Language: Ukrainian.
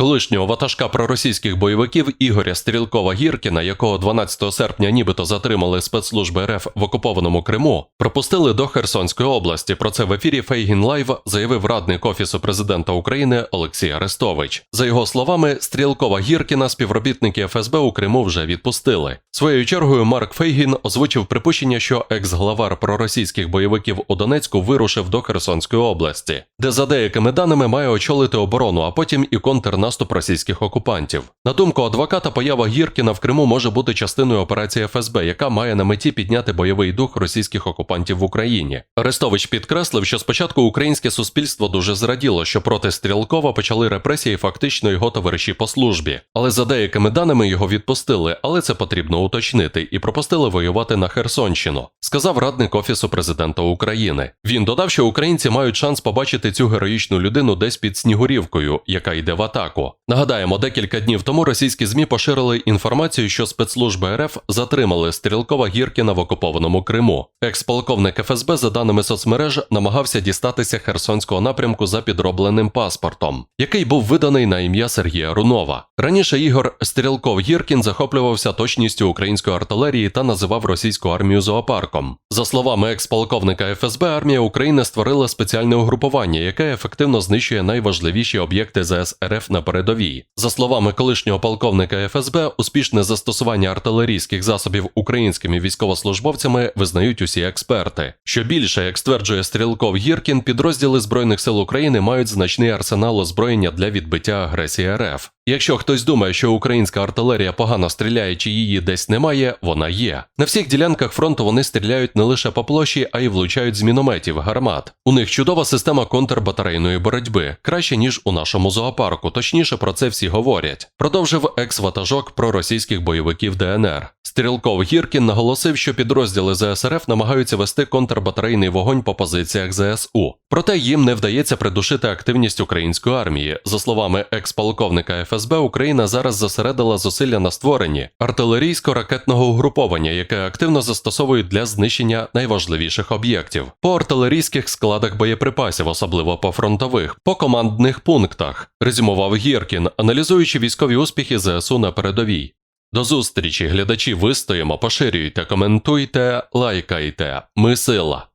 Колишнього ватажка проросійських бойовиків Ігоря Стрілкова Гіркіна, якого 12 серпня нібито затримали спецслужби РФ в окупованому Криму, пропустили до Херсонської області. Про це в ефірі Фейгін Лайв заявив радник Офісу президента України Олексій Арестович. За його словами, Стрілкова Гіркіна співробітники ФСБ у Криму вже відпустили. Своєю чергою Марк Фейгін озвучив припущення, що екс-главар проросійських бойовиків у Донецьку вирушив до Херсонської області, де за деякими даними має очолити оборону, а потім і контрнаступ російських окупантів. На думку адвоката, поява Гіркіна в Криму може бути частиною операції ФСБ, яка має на меті підняти бойовий дух російських окупантів в Україні. Арестович підкреслив, що спочатку українське суспільство дуже зраділо, що проти Стрілкова почали репресії фактично його товариші по службі. Але за деякими даними його відпустили, але це потрібно уточнити, і пропустили воювати на Херсонщину, сказав радник Офісу президента України. Він додав, що українці мають шанс побачити цю героїчну людину десь під Снігурівкою, яка йде в атаку. Нагадаємо, декілька днів тому російські змі поширили інформацію, що спецслужби РФ затримали Стрілкова Гіркіна в окупованому Криму. Екс-полковник ФСБ, за даними соцмереж, намагався дістатися Херсонського напрямку за підробленим паспортом, який був виданий на ім'я Сергія Рунова. Раніше Ігор Стрілков Гіркін захоплювався точністю української артилерії та називав російську армію зоопарком. За словами екс-полковника ФСБ, армія України створила спеціальне угрупування, яке ефективно знищує найважливіші об'єкти ЗС РФ на передовій. За словами колишнього полковника ФСБ, успішне застосування артилерійських засобів українськими військовослужбовцями визнають усі експерти. Що більше, як стверджує Стрілков Гіркін, підрозділи Збройних сил України мають значний арсенал озброєння для відбиття агресії РФ. Якщо хтось думає, що українська артилерія погано стріляє чи її десь немає, вона є. На всіх ділянках фронту вони стріляють не лише по площі, а й влучають з мінометів, гармат. У них чудова система контрбатарейної боротьби, краще ніж у нашому зоопарку. Точніше про це всі говорять. Продовжив екс-ватажок проросійських бойовиків ДНР. Стрілков Гіркін наголосив, що підрозділи ЗСРФ намагаються вести контрбатарейний вогонь по позиціях ЗСУ. Проте їм не вдається придушити активність української армії. За словами екс-полковника ФСБ, Україна зараз зосередила зусилля на створенні артилерійсько-ракетного угруповання, яке активно застосовують для знищення найважливіших об'єктів по артилерійських складах боєприпасів, особливо по фронтових, по командних пунктах, резюмував Гіркін, аналізуючи військові успіхи ЗСУ на передовій. До зустрічі, глядачі, вистоїмо, поширюйте, коментуйте, лайкайте. Ми сила.